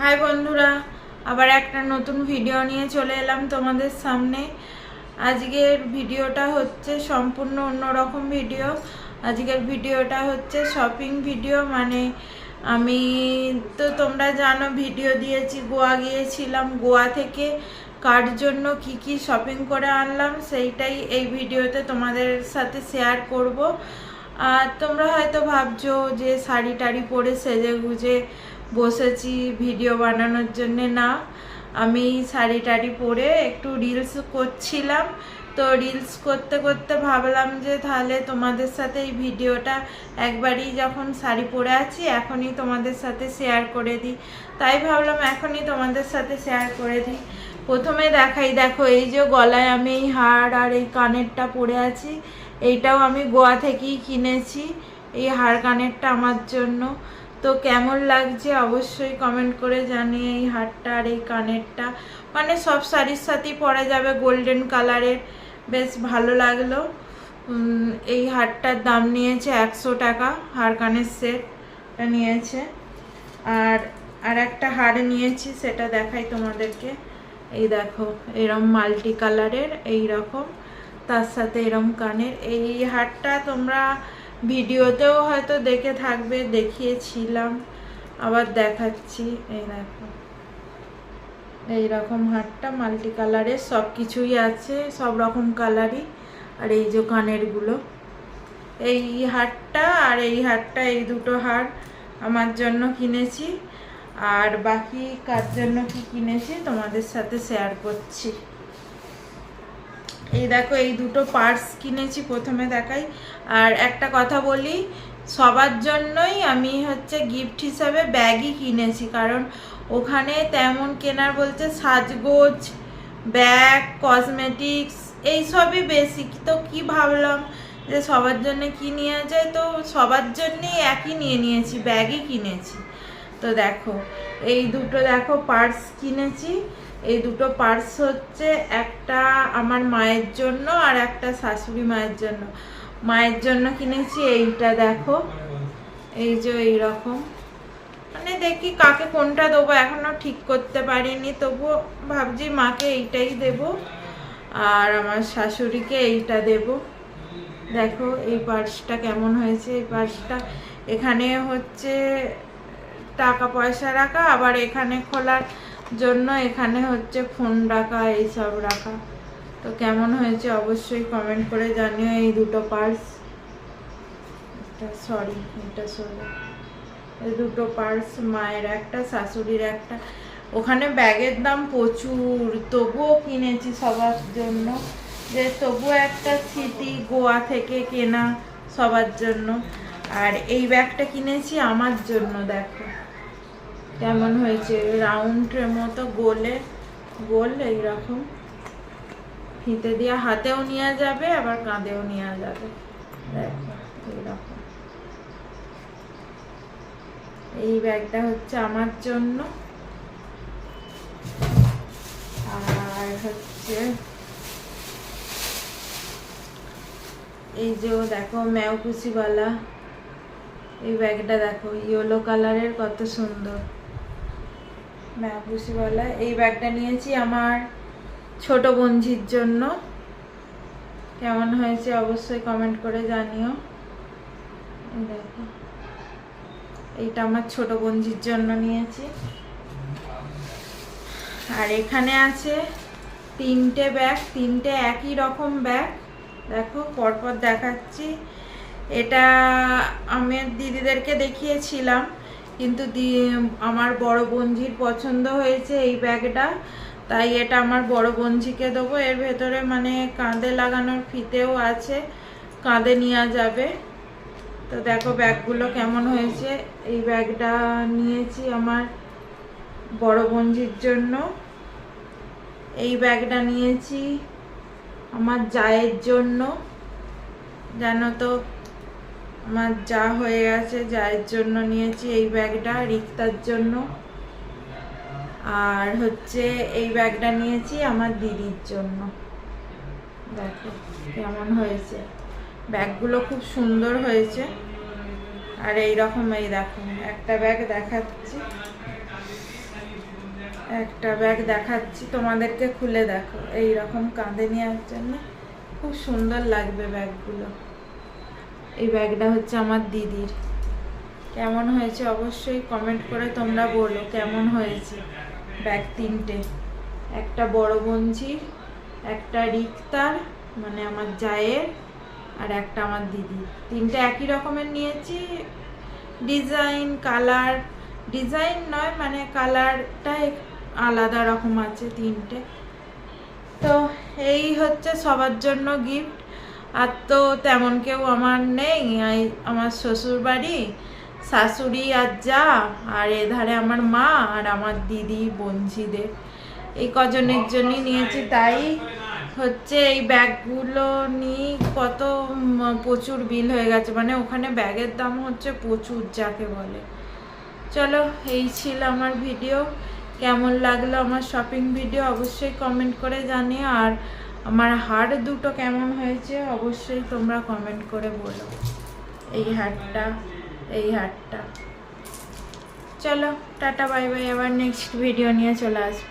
High বন্ধুরা, আবার একটা নতুন ভিডিও নিয়ে চলে এলাম তোমাদের সামনে। আজকের ভিডিওটা হচ্ছে সম্পূর্ণ অন্যরকম ভিডিও আজকের ভিডিওটা হচ্ছে শপিং ভিডিও মানে আমি তো তোমরা জানো ভিডিও দিয়েছি, গোয়া গিয়েছিলাম। গোয়া থেকে কার জন্য কি কি শপিং করে আনলাম, সেইটাই এই ভিডিওতে তোমাদের সাথে শেয়ার করব। আর তোমরা হয়তো ভাবছ যে শাড়ি টাড়ি পরে সেজে গুজে বসেছি ভিডিও বানানোর জন্যে না। আমি শাড়ি টাড়ি পরে একটু রিলস করছিলাম। তো রিলস করতে করতে ভাবলাম যে তাহলে তোমাদের সাথে এই ভিডিওটা একবারই যখন শাড়ি পরে আছি, এখনই তোমাদের সাথে শেয়ার করে দিই। তাই ভাবলাম এখনই তোমাদের সাথে শেয়ার করে দিই। প্রথমে দেখাই, দেখো এই যে গলায় আমি এই হার আর এই কানেরটা পরে আছি। এইটাও আমি গোয়া থেকেই কিনেছি, এই হার কানেরটা আমার জন্য। তো কেমন লাগছে অবশ্যই কমেন্ট করে জানিয়ে এই হারটা আর এই কানেরটা। মানে সব শাড়ির সাথেই পরা যাবে গোল্ডেন কালারের বেশ ভালো লাগল। এই হারটার দাম নিয়েছে একশো টাকা হার কানের সেটটা নিয়েছে। আর আর একটা হার নিয়েছি, সেটা দেখাই তোমাদেরকে। এই দেখো, এরম মাল্টি কালারের এই রকম তার সাথে এরম কানের। এই হারটা তোমরা ভিডিওতেও হয়তো দেখে থাকবে, দেখিয়েছিলাম, আবার দেখাচ্ছি। এই দেখো। এই রকম হারটা মাল্টি কালারের, সব কিছুই আছে, সব রকম কালারই। আর এই যে কানেরগুলো। এই হারটা আর এই হারটা, এই দুটো হার আমার জন্য কিনেছি। আর বাকি কার জন্য কি কিনেছি, তোমাদের সাথে শেয়ার করছি। এই দেখো, এই দুটো পার্স কিনেছি প্রথমে দেখাই। আর একটা কথা বলি, সবার জন্যই আমি হচ্ছে গিফট হিসাবে ব্যাগই কিনেছি, কারণ ওখানে তেমন কেনার বলতে সাজগোজ ব্যাগ কসমেটিক্স এইসবই বেশি তো কি ভাবলাম যে সবার জন্য কি নিয়ে যায়? তো সবার জন্যই একই নিয়ে নিয়েছি ব্যাগই কিনেছি। তো দেখো, এই দুটো দেখো পার্স কিনেছি। এই দুটো পার্স হচ্ছে একটা আমার মায়ের জন্য আর একটা শাশুড়ি মায়ের জন্য। মায়ের জন্য কিনেছি এইটা দেখো। এই যে এইরকম। মানে দেখি কাকে কোনটা দেবো, এখনও ঠিক করতে পারিনি, তবু ভাবছি মাকে এইটাই দেব আর আমার শাশুড়িকে এইটা দেব। দেখো এই পার্সটা কেমন হয়েছে, এই পার্সটা এখানে হচ্ছে টাকা পয়সা রাখা, আবার এখানে খোলার জন্য এখানে হচ্ছে ফোন রাখা, এইসব রাখা। তো কেমন হয়েছে অবশ্যই কমেন্ট করে জানিও এই দুটো পার্স এটা সরি এটা সরি এই দুটো পার্স মায়ের একটা, শাশুড়ির একটা। ওখানে ব্যাগের দাম প্রচুর, তবুও কিনেছি সবার জন্য। যে তবুও একটা স্মৃতি গোয়া থেকে কেনা সবার জন্য। আর এই ব্যাগটা কিনেছি আমার জন্য, দেখো। কেমন হয়েছে? রাউন্ডের মতো গোলে গোল এইরকম। ফিতে দিয়ে হাতেও নেওয়া যাবে, আবার কাঁধেও নেওয়া যাবে। এইরকম। এই ব্যাগটা হচ্ছে আমার জন্য। আর হচ্ছে, এই যে দেখো ম্যাওকুচিওয়ালা এই ব্যাগটা দেখো ইয়েলো কালারের কত সুন্দর। ম্যাপুসিওয়ালা এই ব্যাগটা নিয়েছি আমার ছোট বঞ্জির জন্য। কেমন হয়েছে অবশ্যই কমেন্ট করে জানিও। দেখো। এইটা আমার ছোট বঞ্জির জন্য নিয়েছি। আর এখানে আছে তিনটে ব্যাগ, তিনটে একই রকম ব্যাগ। দেখো, পরপর দেখাচ্ছি। এটা আমি দিদিদেরকে দেখিয়েছিলাম। কিন্তু আমার বড় বঞ্জির পছন্দ হয়েছে এই ব্যাগটা। তাই এটা আমার বড় বঞ্জিকে দেবো। এর ভেতরে মানে কাঁধে লাগানোর ফিতেও আছে। কাঁধে নেওয়া যাবে। তো দেখো ব্যাগগুলো কেমন হয়েছে। এই ব্যাগটা নিয়েছি আমার বড় বঞ্জির জন্য। এই ব্যাগটা নিয়েছি আমার জায়ের জন্য। জানো তো আমার যা হয়ে গেছে, যার জন্য নিয়েছি এই ব্যাগটা, রিক্তার জন্য। আর হচ্ছে এই ব্যাগটা নিয়েছি আমার দিদির জন্য। দেখো কেমন হয়েছে। ব্যাগগুলো খুব সুন্দর হয়েছে। আর এই রকম এই দেখো, একটা ব্যাগ দেখাচ্ছি। একটা ব্যাগ দেখাচ্ছি, তোমাদেরকে খুলে দেখো। এই রকম কাঁধে নেওয়ার জন্য খুব সুন্দর লাগবে ব্যাগগুলো। এই ব্যাগটা হচ্ছে আমার দিদির। কেমন হয়েছে অবশ্যই কমেন্ট করে তোমরা বলো কেমন হয়েছে ব্যাগ তিনটে। একটা বড় বঞ্চির, একটা রিক্তার মানে আমার জায়ের আর একটা আমার দিদি তিনটে একই রকমের নিয়েছি। ডিজাইন, কালার, ডিজাইন নয় মানে কালারটা আলাদা রকম আছে তিনটে। তো এই হচ্ছে সবার জন্য গিফট আর তো তেমন কেউ আমার নেই। আমার শ্বশুর বাড়ি শাশুড়ি আর যা, আর এধারে আমার মা আর আমার দিদি বঞ্জিদের এই কজনের জন্যই নিয়েছি। তাই হচ্ছে এই ব্যাগগুলো নিয়ে কত প্রচুর বিল হয়ে গেছে। মানে ওখানে ব্যাগের দাম হচ্ছে প্রচুর, যাকে বলে। চলো, এই ছিল আমার ভিডিও। কেমন লাগল আমার শপিং ভিডিও অবশ্যই কমেন্ট করে জানিও। আর আমার হাড় দুটো কেমন হয়েছে অবশ্যই তোমরা কমেন্ট করে বলো। এই হাটটা এই হাটটা চলো, টাটা বাই বাই আবার নেক্সট ভিডিও নিয়ে চলে আসব।